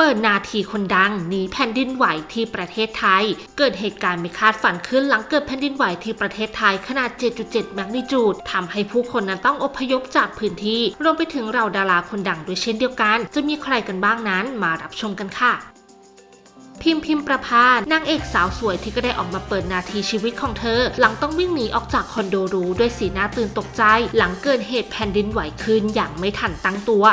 เปิดนาทีคนดังหนีแผ่นดินไหวที่ประเทศไทย เกิดเหตุการณ์ไม่คาดฝันขึ้นหลังเกิดแผ่นดินไหวที่ประเทศไทยขนาด 7.7 แมกนิจูดทำให้ผู้คนนั้นต้องอพยพจากพื้นที่รวมไปถึงเราดาราคนดังด้วยเช่นเดียวกัน จะมีใครกันบ้างนั้นมารับชมกันค่ะพิมพิมประพานางเอกสาวสวยที่ก็ได้ออกมาเปิดนาทีชีวิตของเธอ หลังต้องวิ่งหนีออกจากคอนโดรูด้วยสีหน้าตื่นตกใจ หลังเกิดเหตุแผ่นดินไหวขึ้นอย่างไม่ทันตั้งตัว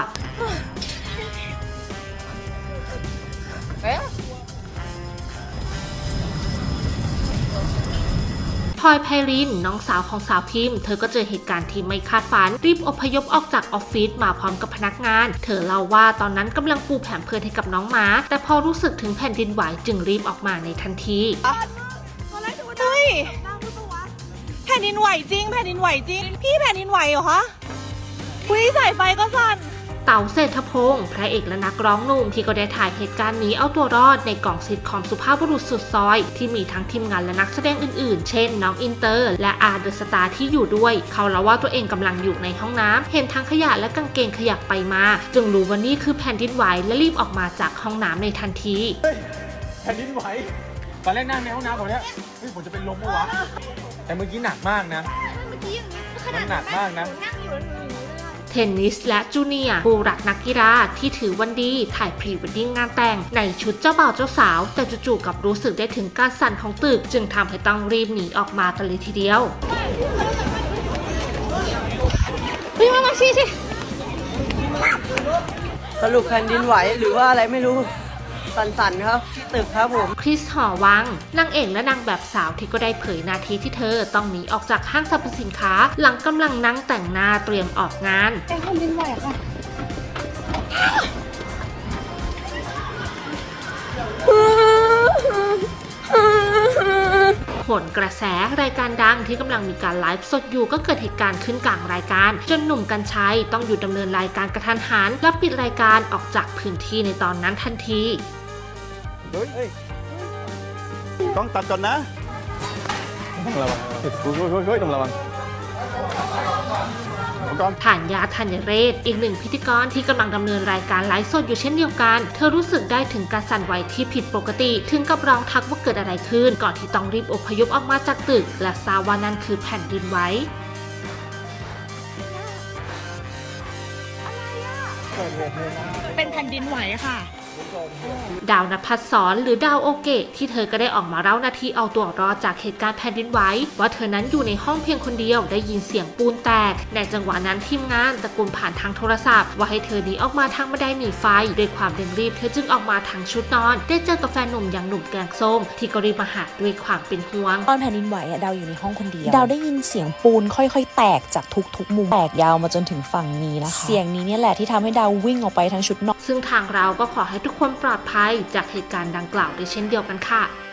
พลอยไพริน น้องสาวของสาวพิมพ์ เธอก็เจอเหตุการณ์ที่ไม่คาดฝัน รีบอพยพออกจากออฟฟิศมาพร้อมกับพนักงาน เธอเล่าว่าตอนนั้นกำลังปูแผนเพื่อนให้กับน้องหมา แต่พอรู้สึกถึงแผ่นดินไหวจึงรีบออกมาในทันทีเฮ้ยแผ่นดินไหวจริง แผ่นดินไหวจริง พี่แผ่นดินไหวเหรอคะคุยสายไฟก็สั่น เต๋าเศรษฐพงศ์พระเอกและนักร้องหนุ่มที่ก็ได้ถ่ายเหตุการณ์นี้เอาตัวรอดในกล่องซิทคอมสุภาพบุรุษสุดซอย ที่มีทั้งทีมงานและนักแสดงอื่นๆ เช่น น้องอินเตอร์ และอาร์เดอะสตาร์ที่อยู่ด้วย เขาเล่าว่าตัวเองกำลังอยู่ในห้องน้ำเห็นทั้งขยะและกางเกงขยับไปมา จึงรู้ว่านี่คือแผ่นดินไหวและรีบออกมาจากห้องน้ำในทันทีแผ่นดินไหวตอนแรกนั่งในห้องน้ำผมเนี้ยเฮ้ยผมจะเป็นลมปะวะแต่เมื่อกี้หนักมากนะเมื่อกี้อย่างนี้ขนาดมันหนักมากนะนั่งอยู่ เลยอะเทนนิสและจูเนียร์ผู้รักนักกีฬาที่ถือวันดีถ่ายพรีเวดดิ้งงานแต่ง ในชุดเจ้าบ่าวเจ้าสาว แต่จู่ๆกลับรู้สึกได้ถึงการสั่นของตึก จึงทำให้ต้องรีบหนีออกมากันเลยทีเดียวเฮ้ยมามาชี้สิสรุปแผ่นดินไหวหรือว่าอะไรไม่รู้ สั่นๆครับที่ตึกครับผม คริสหอวังนางเอกและนางแบบสาวที่ก็ได้เผยนาทีที่เธอต้องหนีออกจากห้างสรรพสินค้า หลังกำลังนั่งแต่งหน้าเตรียมออกงานแผ่นดินไหวค่ะผลกระแสรายการดังที่กำลังมีการไลฟ์สดอยู่ก็เกิดเหตุการณ์ขึ้นกลางรายการ จนหนุ่มกัญชัยต้องหยุดดำเนินรายการกระทันหันและปิดรายการออกจากพื้นที่ในตอนนั้นทันที เฮ้ยเฮ้ยต้องตัดก่อนนะต้องระวังเฮ้ยเฮ้ยเฮ้ยต้องระวังเอาก่อนผ่านยาธัญเรศ อีกหนึ่งพิธีกรที่กำลังดำเนินรายการไลฟ์สดอยู่เช่นเดียวกัน เธอรู้สึกได้ถึงการสั่นไหวที่ผิดปกติ ถึงกับร้องทักว่าเกิดอะไรขึ้น ก่อนที่ต้องรีบอพยพออกมาจากตึก และทราบว่านั่นคือแผ่นดินไหวเป็นแผ่นดินไหวค่ะ ดาวนภัสสรหรือดาวโอเกะที่เธอก็ได้ออกมาเล่านาทีเอาตัวรอดจากเหตุการณ์แผ่นดินไหวว่าเธอนั้นอยู่ในห้องเพียงคนเดียวได้ยินเสียงปูนแตก ในจังหวะนั้นทีมงานตะโกนผ่านทางโทรศัพท์ ว่าให้เธอหนีออกมาทางบันไดหนีไฟด้วยความเร่งรีบเธอจึงออกมาทางชุดนอน ได้เจอกับแฟนหนุ่มอย่างหนุ่มแกงส้มที่ก็รีบมาหาด้วยความเป็นห่วง ตอนแผ่นดินไหวอะดาวอยู่ในห้องคนเดียวดาวได้ยินเสียงปูนค่อยๆ แตกจากทุกๆมุมแตกยาวมาจนถึงฝั่งนี้นะคะเสียงนี้เนี่ยแหละที่ทำให้ดาววิ่งออกไปทั้งชุดนอนซึ่งทางเราก็ขอให้ทุกคนปลอดภัยจากเหตุการณ์ดังกล่าวด้วยเช่นเดียวกันค่ะ